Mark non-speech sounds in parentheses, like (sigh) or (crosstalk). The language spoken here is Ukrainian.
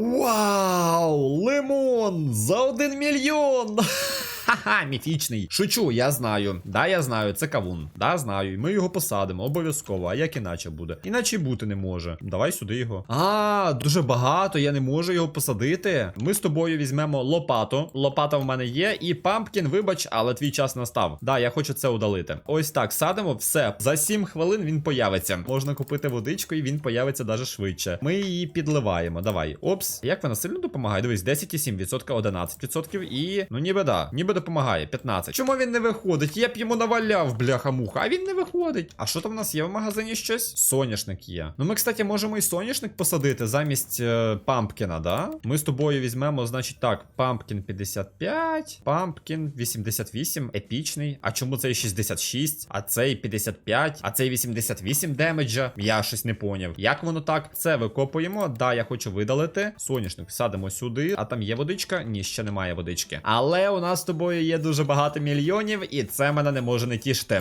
Вау! Лимон! За один мільйон! (laughs) Ха-ха, міфічний. Шучу, я знаю. Да, я знаю, це кавун. Да, знаю. Ми його посадимо, обов'язково. А як іначе буде? Іначе бути не може. Давай сюди його. А, дуже багато, я не можу його посадити. Ми з тобою візьмемо лопату. Лопата в мене є. І пампкін, вибач, але твій час настав. Да, я хочу це удалити. Ось так, садимо, все. За 7 хвилин він появиться. Можна купити водичку, і він появиться даже швидше. Ми її підливаємо. Давай. Опс. Як вона сильно допомагає? Дивись, 10,7%, 11% і. Ну ніби да. Ніби допомагає. 15. Чому він не виходить? Я б йому наваляв, бляха-муха, а він не виходить. А що там в нас є в магазині щось? Соняшник є. Ну ми, кстати, можемо і соняшник посадити замість е, пампкіна, да? Ми з тобою візьмемо, значить, так, пампкін 55, пампкін 88, епічний. А чому цей 66, а цей 55, а цей 88 демеджа? Я щось не поняв. Як воно так? Це викопуємо. Да, я хочу видалити. Соняшник садимо сюди. А там є водичка? Ні, ще немає водички. Але у нас з тобою є дуже багато мільйонів, і це мене не може не тішити.